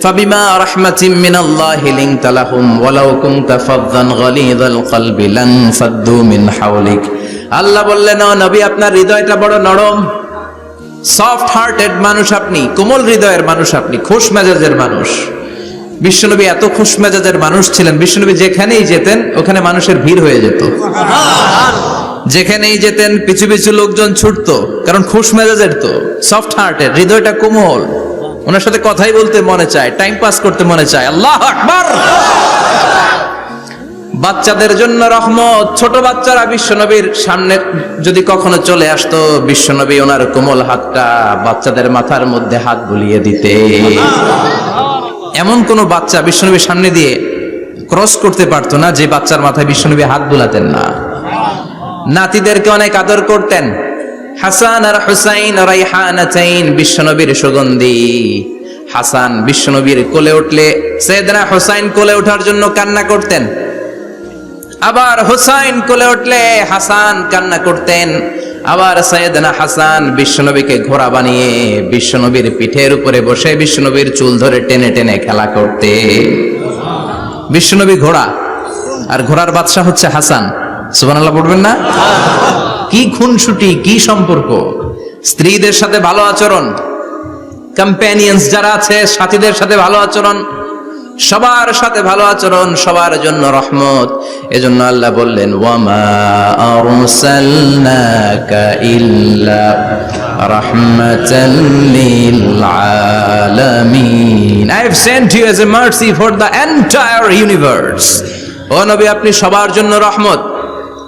فبما رحمة من الله لنت لهم ولو كنت فظا غليظ القلب لانفضوا من حولك আল্লাহ বললেন ও নবী আপনার হৃদয়টা বড় নরম সফট হার্টেড মানুষ আপনি কোমল হৃদয়ের মানুষ আপনি খোশ মেজাজের মানুষ বিশ্বনবী এত খোশ মেজাজের মানুষ ছিলেন বিশ্বনবী যেখানেই যেতেন ওখানে মানুষের ভিড় হয়ে যেত যেখানেই যেতেন পিছু পিছু লোকজন ছুটতো কারণ খুশ মেজাজের তো সফট হার্টের হৃদয়টা কোমল ওনার সাথে কথাই বলতে মনে চায় টাইম পাস করতে মনে চায়। আল্লাহ আকবার! বাচ্চাদের জন্য রহমত। ছোট বাচ্চারা বিশ্বনবীর সামনে যদি কখনো চলে আসতো, বিশ্বনবী ওনার কোমল হাতটা বাচ্চাদের মাথার মধ্যে হাত বুলিয়ে দিতে। এমন কোন বাচ্চা বিশ্বনবীর সামনে দিয়ে ক্রস করতে পারতো না, যে বাচ্চার মাথায় বিশ্বনবী হাত বুলাতেন না। নাতিদেরকে অনেক আদর করতেন। হাসান আর হুসাইন রাইহানাতাইন বিশ্বনবীর সুগন্ধি। হাসান বিশ্বনবীর কোলে উঠলে সৈয়দনা হুসাইন কোলে ওঠার জন্য কান্না করতেন। আবার হুসাইন কোলে উঠলে হাসান কান্না করতেন। আবার সৈয়দনা হাসান বিশ্বনবীকে ঘোড়া বানিয়ে বিশ্বনবীর পিঠের উপরে বসে বিশ্বনবীর চুল ধরে টেনে টেনে খেলা করতে বিশ্বনবী ঘোড়া, আর ঘোড়ার বাদশা হচ্ছে হাসান। সুবহানাল্লাহ, পড়বেন না? কি খুনসুটি, কি সম্পর্ক? স্ত্রীদের সাথে ভালো আচরণ কম্প্যানিয়ন্স যারা আছে, সাথীদের সাথে ভালো আচরণ, সবার সাথে ভালো আচরণ, সবার জন্য রহমত। এজন্য আল্লাহ বললেন, ওয়ামা আরসালনাকা ইল্লা রাহমাতাল লিল আলামিন I have sent you as a mercy for the entire universe ও নবী, আপনি সবার জন্য রহমত।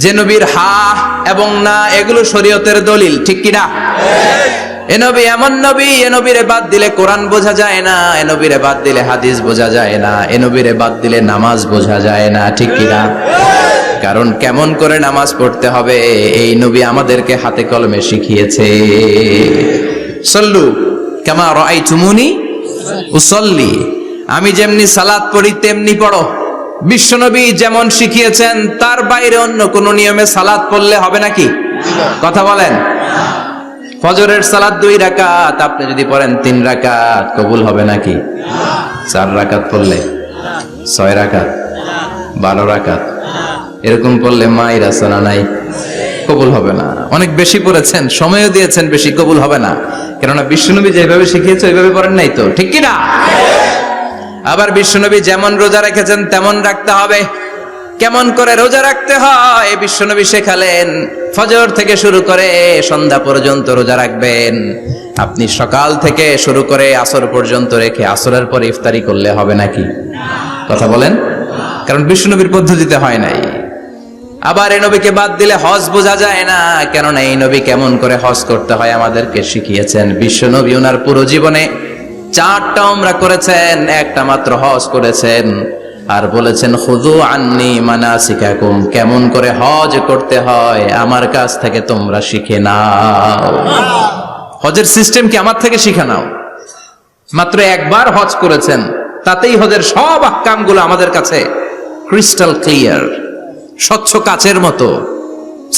যে নবীর হা এবং না, এগুলো শরীয়তের দলিল, ঠিক কিনা? এ নবী এমন নবী, এ নবীরে বাদ দিলে কোরআন বোঝা যায় না, এ নবীরে বাদ দিলে হাদিস বোঝা যায় না, এ নবীরে বাদ দিলে নামাজ বোঝা যায় না, ঠিক কিনা? কারণ কেমন করে নামাজ পড়তে হবে, এই নবী আমাদেরকে হাতে কলমে শিখিয়েছে। সল্লু কেমা রাই চুমুনি উসল্লি। আমি যেমনি সালাত পড়ি, তেমনি পড়ো। বিশ্বনবী যেমন শিখিয়েছেন, তার বাইরে অন্য কোন নিয়মে সালাদ পড়লে হবে নাকি? কথা বলেন। ফজরের সালাদ দুই রাকাত, আপনি যদি পড়েন তিন রাকাত, কবুল হবে নাকি? চার রাকাত পড়লে? ছয় রাকাত? বারো রাকাত? এরকম পড়লে মায়ের আসনা নাই, কবুল হবে না। অনেক বেশি পড়েছেন, সময়ও দিয়েছেন, বেশি কবুল হবে না। কেননা বিশ্বনবী যেভাবে শিখিয়েছে, ওইভাবে পড়েন নাই তো, ঠিক কি না আবার বিশ্বনবী যেমন রোজা রেখেছেন, তেমন রাখতে হবে। কেমন করে রোজা রাখতে হয়? বিশ্বনবী শেখালেন, ফজর থেকে শুরু করে সন্ধ্যা পর্যন্ত রোজা রাখবেন। আপনি সকাল থেকে শুরু করে আসর পর্যন্ত রেখে আসরের পর ইফতারি করলে হবে নাকি? কথা বলেন? কারণ বিশ্বনবীর পদ্ধতিতে হয় নাই। আবার এই নবীকে বাদ দিলে হজ বোঝা যায় না। কেননা এই নবী কেমন করে হজ করতে হয় আমাদেরকে শিখিয়েছেন। বিশ্ব নবী ওনার পুরো জীবনে চারটা আমরা করেছেন, একটা মাত্র হজ করেছেন। আর বলেছেন খুদু আন্নি মানাসিকাকুম, কেমন করে হজ করতে হয়? আমার কাছ থেকে তোমরা শিখে নাও। হজের সিস্টেম কি আমার থেকে শিখে নাও? মাত্র একবার হজ করেছেন, তাতেই হজের সব আহকামগুলো আমাদের কাছে ক্রিস্টাল ক্লিয়ার স্বচ্ছ কাচের মতো,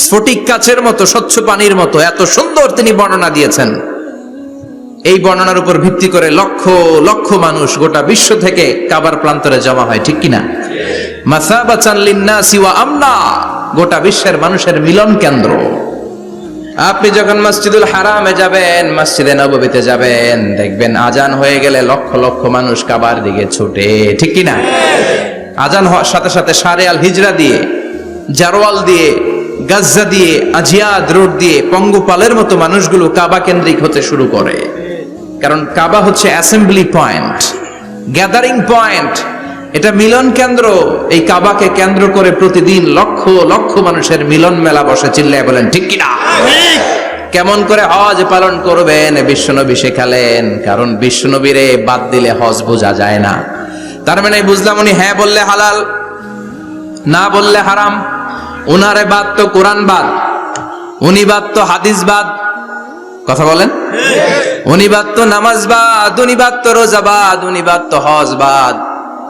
স্ফটিক কাচের মতো, স্বচ্ছ পানির মতো, এত সুন্দর তিনি বর্ণনা দিয়েছেন। এই বর্ণনার উপর ভিত্তি করে লক্ষ লক্ষ মানুষ গোটা বিশ্ব থেকে কাবার প্রান্তরে জমা হয়, ঠিক কিনা? মাসাবাচান লিন্নাসি ওয়া আমনা, গোটা বিশ্বের মানুষের মিলন কেন্দ্র। আপনি যখন মসজিদুল হারামে যাবেন, মসজিদে নববীতে যাবেন, দেখবেন আজান হয়ে গেলে লক্ষ লক্ষ মানুষ কাবার দিকে ছুটে, ঠিক কিনা? আজান হওয়ার সাথে সাথে সারে আল হিজরা দিয়ে জারোয়াল দিয়ে, গাজ্জা দিয়ে, আজিয়াদ রোড দিয়ে, পঙ্গপালের মতো মানুষগুলো কাবা কেন্দ্রিক হতে শুরু করে। কারণ কাবা হচ্ছে অ্যাসেম্বলি পয়েন্ট গ্যাদারিং পয়েন্ট এটা মিলন কেন্দ্র এই কাবাকে কেন্দ্র করে প্রতিদিন লক্ষ লক্ষ মানুষের মিলন মেলা বসে চিল্লায় বলেন ঠিক কিনা? কেমন করে হজ পালন করবেন? বিশ্বনবী শেখালেন কারণ বিশ্বনবীরে বাদ দিলে হজ বোঝা যায় না। তার মানে বুঝলাম উনি হ্যাঁ বললে হালাল না বললে হারাম। উনারে বাদ তো কোরআন বাদ উনি বাদ তো হাদিস বাদ। কথা বলেন? উনি বাদ তো নামাজ বাদ, উনি বাদ তো রোজা বাদ, উনি বাদ তো হজ বাদ।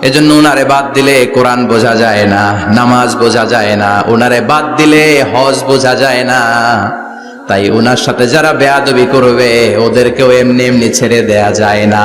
এজন্য উনারে বাদ দিলে কোরআন বোঝা যায় না, নামাজ বোঝা যায় না, উনারে বাদ দিলে হজ বোঝা যায় না। তাই উনার সাথে যারা বেয়াদবি করবে, ওদেরকেও এমনি এমনি ছেড়ে দেয়া যায় না।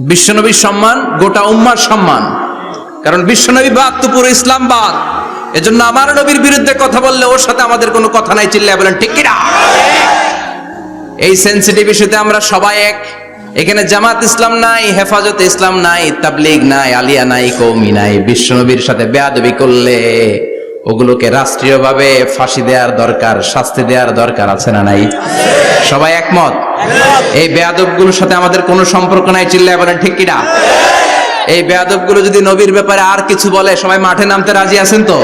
বিশ্বনবীর সম্মান, গোটা উম্মার সম্মান। কারণ বিশ্বনবী বাদ তো পুরো ইসলাম বাদ। এজন্য আমার নবীর বিরুদ্ধে কথা বললে ওর সাথে আমাদের কোনো কথা নাই, চিল্লায় বলেন, ঠিক কিনা? এই সেন্সিটিভ ইস্যুতে আমরা সবাই এক। এখানে জামাত ইসলাম নাই, হেফাজত ইসলাম নাই, তাবলিগ নাই, আলিয়া নাই কৌমি নাই, বিশ্বনবীর সাথে বেয়াদবি করলে ওগুলোকে রাষ্ট্রীয়ভাবে ফাঁসি দেওয়ার দরকার, শাস্তি দেওয়ার দরকার আছে না নাই? সবাই একমত? এই বেয়াদবগুলোর সাথে আমাদের কোনো সম্পর্ক নাই, চিল্লায় বলেন, ঠিক কিনা? এই বেয়াদবগুলো যদি নবীর ব্যাপারে আর কিছু বলে, সবাই মাঠে নামতে রাজি আছেন তো?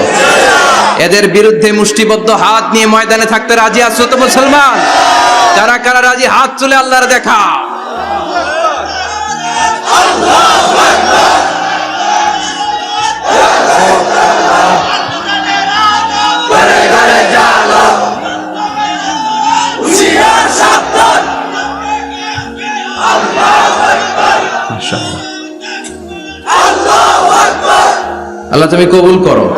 এদের বিরুদ্ধে মুষ্টিবদ্ধ হাত নিয়ে ময়দানে থাকতে রাজি আছো তো মুসলমান? যারা কারা রাজি, হাত তুলে আল্লাহর দেখা। আল্লাহ তুমি কবুল করো।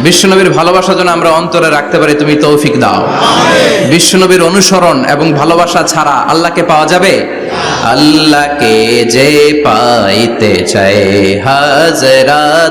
বিশ্বনবীর ভালোবাসা যেন আমরা অন্তরে রাখতে পারি তুমি তৌফিক দাও। বিশ্বনবীর অনুসরণ এবং ভালোবাসা ছাড়া আল্লাহকে পাওয়া যাবে? আল্লাহকে যে পাইতে চায় হাজরাত